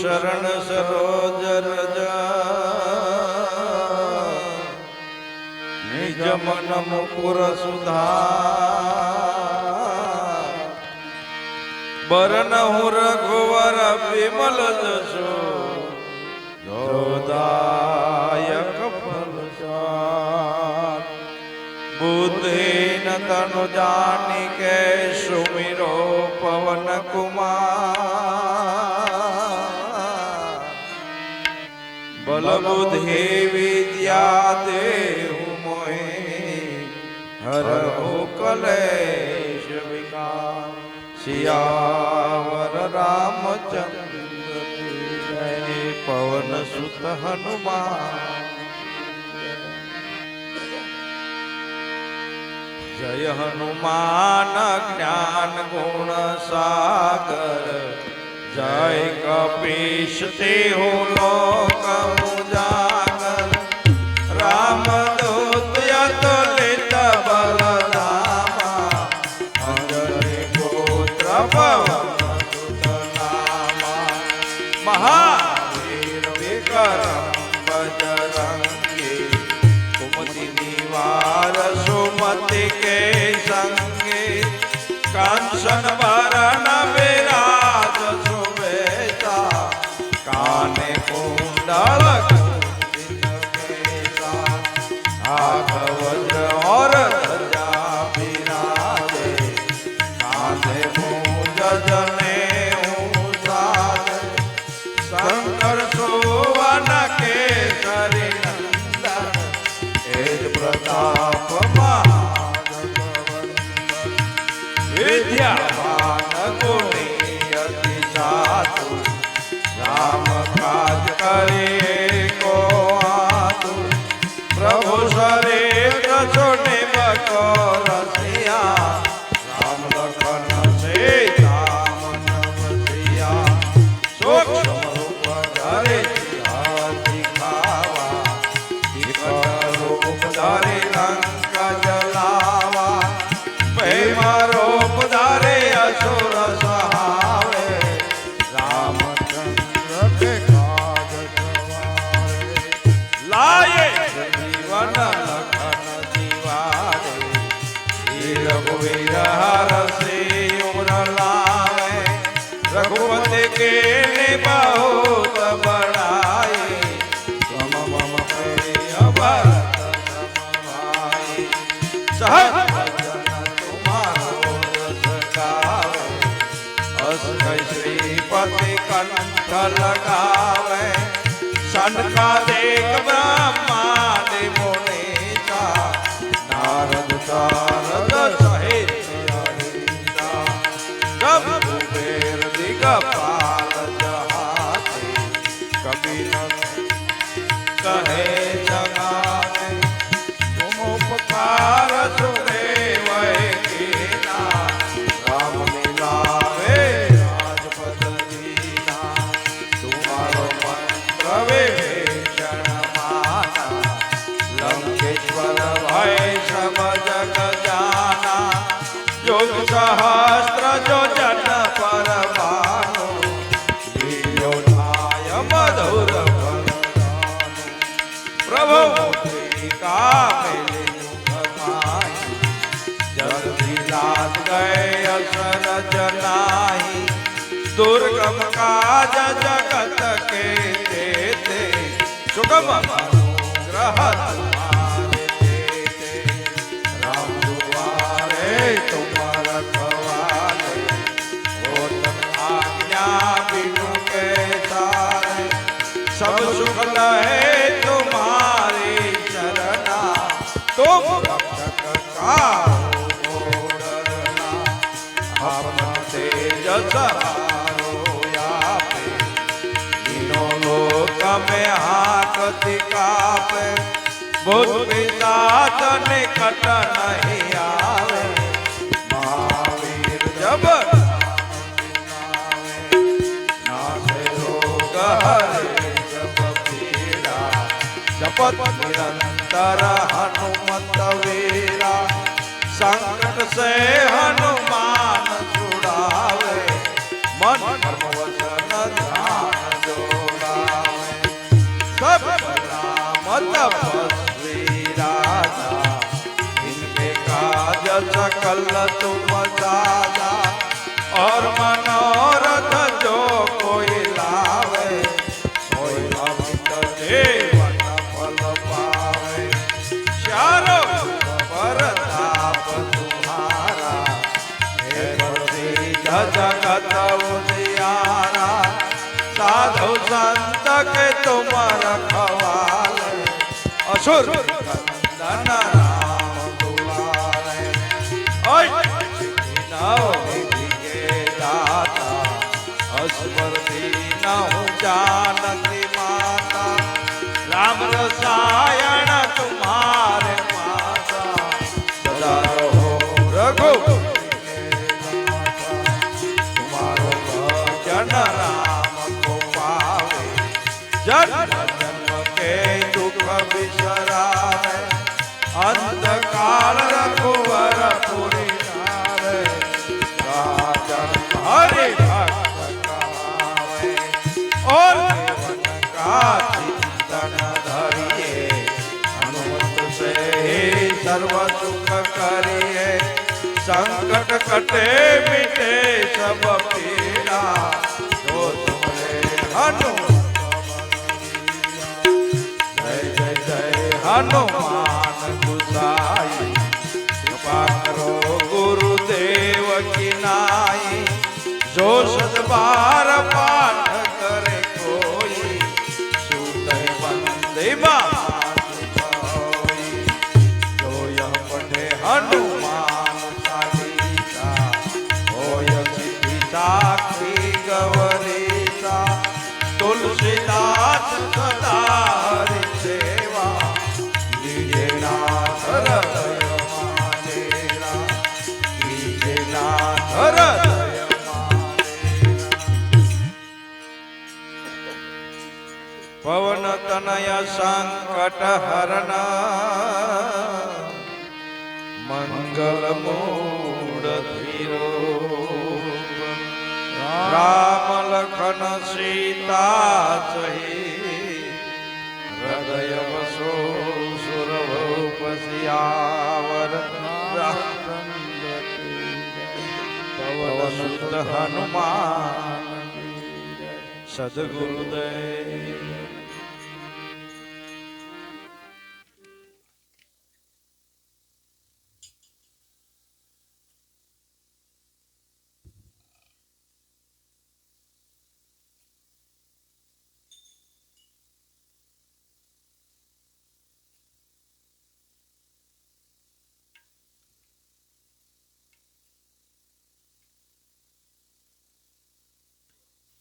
શરણ સરોજ રજા નિજ મન મુકુર સુધા બરન હું રઘુવર વિમલ જશો. જોદાયક ફલ ન તનુ જાની કે બલ બુદ્ધિ વિદ્યા દેવ મોહી. હર કલેશ વિકાર શિયાવર રામચંદ્ર પવન સુત હનુમાન. જય હનુમાન જ્ઞાન ગુણ સાગર. જય કપીશ તે હો લોક વિક્રમ બજરંગી કુમતિ નિવાર સુમતિ કે સંગે કાંચન વરણ વિરાજ સુવેતા કાને કુંડળ કુંડિત કેસા જીવન લખન જીવાડે રઘુવીર હરસે ઉમર લાવે રઘુવત કે બહુત બડાય તમ મમ અભરત સહ શ્રીપતિ કંઠ લગાવે સનકા દેખ રાજ જગત કે તે સુગમ ગ્રહ રામ દુવારે તુમારા થવાને આજ્ઞા બિનુ કે તારે સબ સુખ લહે તુમારી ચરણા તુમ રક્ષક કા આપના તેજ નામે હાથથી કાપે. ભૂત પિતા તને કટ નહીં આવે. મહાવીર જબ જપત નિરંતર હનુમત વીરા. સંકટ સે હનુ सकल तुम दादा और मनोरथ जो कोई लावे सोई अमित जीवन फल पावे चारो परताप तुम्हारा हे प्रसिद्ध जगत उजियारा साधु संत के तुम रखवाले असुर અસ્મરતી ન હું જાનત कटे मिटे सब पीड़ा जो तुमरे हनुमत जय जय जय हनुमान गुसाई कृपा करो गुरुदेव की नाई जो सदबार સાક્ષી ગવરેતા તુલસીદાસ સદા સેવા દીજેના હરદય માનેરા દીજેના હરદય પવન તનય સંકટ હરણ મંગલ મૂળ ધીરો લખન સીતા સહી હૃદય વસો સુરભસિયાવર પવન શુદ્ધ હનુમાન સદગુરુદેવ.